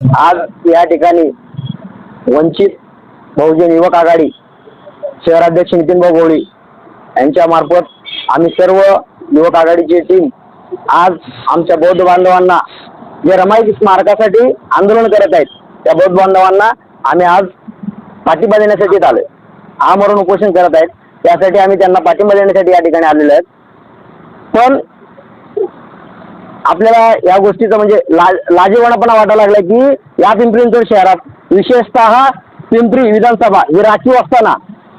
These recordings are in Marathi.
आज या ठिकाणी वंचित बहुजन युवक आघाडी शहराध्यक्ष नितीनभाऊ भाऊ यांच्या मार्फत आम्ही सर्व युवक आघाडीची टीम आज आमच्या बौद्ध बांधवांना जे रमाई स्मारकासाठी आंदोलन करत आहेत. त्या बौद्ध बांधवांना आम्ही आज पाठिंबा देण्यासाठी आलोय. आमरण उपोषण करत आहेत. त्यासाठी आम्ही त्यांना पाठिंबा देण्यासाठी या ठिकाणी आलेलो आहेत. पण आपल्याला या गोष्टीचा म्हणजे लाज वाटायला लागला की या पिंपरी शहरात विशेषतः पिंपरी विधानसभा ही राखीव असताना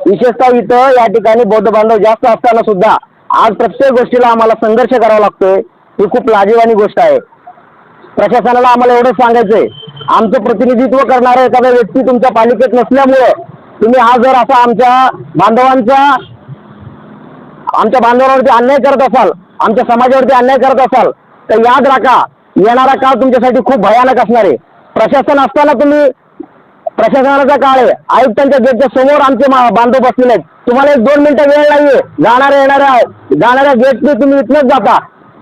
विशेषतः इथं या ठिकाणी बौद्ध बांधव जास्त असताना सुद्धा आज प्रत्येक गोष्टीला आम्हाला संघर्ष करावा लागतोय ही खूप लाजीवानी गोष्ट आहे. प्रशासनाला आम्हाला एवढंच सांगायचंय आमचं प्रतिनिधित्व करणारा एखादा व्यक्ती तुमच्या पालिकेत नसल्यामुळं तुम्ही हा जर असा आमच्या बांधवांचा आमच्या बांधवांवरती अन्याय करत असाल आमच्या समाजावरती अन्याय करत असाल तर याद राखा येणारा काळ तुमच्यासाठी खूप भयानक असणार आहे. प्रशासन असताना तुम्ही प्रशासनाचा काळ आहे. आयुक्तांच्या गेटच्या समोर आमचे बांधव बसलेले आहेत. तुम्हाला एक दोन मिनिटं वेळ नाहीये. जाणाऱ्या येणाऱ्या जाणाऱ्या गेटने तुम्ही इथनच जाता.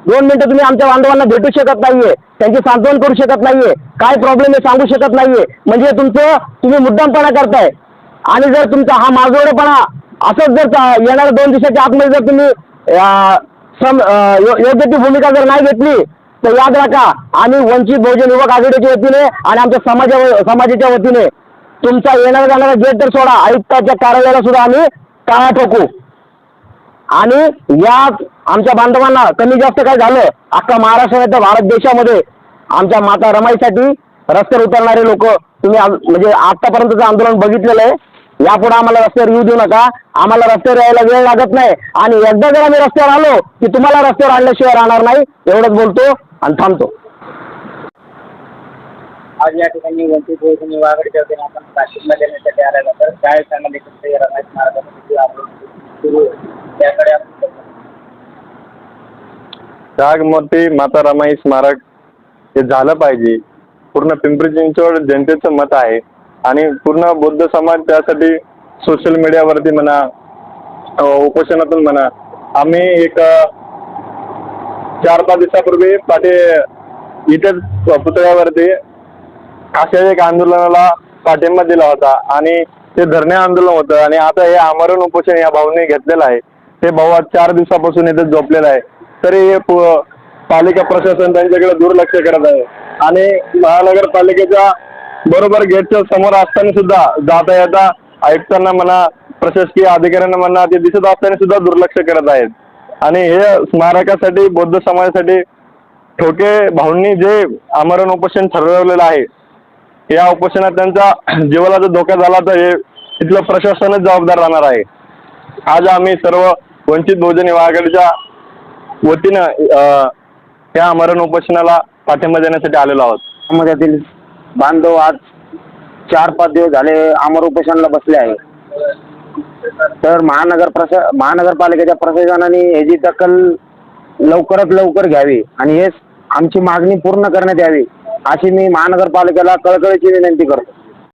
दोन मिनिटं तुम्ही आमच्या बांधवांना भेटू शकत नाहीये. त्यांची सांत्वन करू शकत नाहीये. काय प्रॉब्लेम आहे सांगू शकत नाहीये. म्हणजे तुमचं तुम्ही मुद्दामपणा करताय. आणि जर तुमचा हा माजोडेपणा असंच जर येणाऱ्या दोन दिवसाच्या आतमध्ये जर तुम्ही सम योग्य ती भूमिका जर नाही घेतली तर याद राखा आम्ही वंचित बहुजन युवक आघाडीच्या वतीने आणि आमच्या समाजा समाजाच्या वतीने तुमचा येणारा जाणारा गेट तर सोडा आयुक्ताच्या कार्यालयाला सुद्धा आम्ही टाळा ठोकू. आणि या आमच्या बांधवांना कमी जास्त काय झालं अख्खा महाराष्ट्रात तर भारत देशामध्ये आमच्या माता रमाईसाठी रस्त्यावर उतरणारे लोक तुम्ही म्हणजे आतापर्यंतचं आंदोलन बघितलेलं आहे. यापुढे आम्हाला रस्त्यावर येऊ देऊ नका. आम्हाला रस्त्यावर यायला वेळ लागत नाही. आणि एकदा जर आम्ही रस्त्यावर आलो की तुम्हाला रस्त्यावर आणल्याशिवाय राहणार नाही. एवढंच बोलतो आणि थांबतो. आज या ठिकाणी वंचित बहुजन युवा आघाडीच्या वतीने आपण पाठिंबा देण्यासाठी आलेला तर काय सांगाल एकत्र या रमेश मार्गामध्ये जे आपण सुरू आहे, त्याकडे आपण त्यागमूर्ती माता रमाई स्मारक हे झालं पाहिजे. पूर्ण पिंपरी चिंचवड जनतेचं मत आहे. आणि पूर्ण बौद्ध समाज त्यासाठी सोशल मीडियावरती म्हणा उपोषणातून म्हणा आम्ही एक चार पाच दिवसापूर्वी पाठी इथेच पुतळ्यावरती अशा एक आंदोलनाला पाठिंबा दिला होता आणि ते धरणे आंदोलन होतं आणि आता हे आमरण उपोषण या भाऊने घेतलेलं आहे. ते भाऊ आज चार दिवसापासून इथे झोपलेलं आहे तरी हे पालिका प्रशासन त्यांच्याकडे दुर्लक्ष करत आहे. आणि महानगरपालिकेच्या बरोबर गेटच्या समोर असताना सुद्धा जाता येता आयुक्तांना म्हणा प्रशासकीय अधिकाऱ्यांना म्हणा ते दिसत असताना सुद्धा दुर्लक्ष करत आहेत. आणि हे स्मारकासाठी बौद्ध समाजासाठी ठोके भाऊंनी जे आमरण उपोषण ठरवलेलं आहे या उपोषणात त्यांचा जीवाला जर धोका झाला तर हे तिथलं प्रशासनच जबाबदार राहणार आहे. आज आम्ही सर्व वंचित बहुजन युवा आघाडीच्या वतीनं या आमरण उपोषणाला पाठिंबा देण्यासाठी आलेलो आहोत. समाजातील बांधव आज चार पाच दिवस झाले अमर उपोषणाला बसले आहे. तर महानगर प्रशा महानगरपालिकेच्या प्रशासनाने याची दखल लवकरात लवकर घ्यावी आणि हेच आमची मागणी पूर्ण करण्यात यावी अशी मी महानगरपालिकेला कळकळीची विनंती करतो.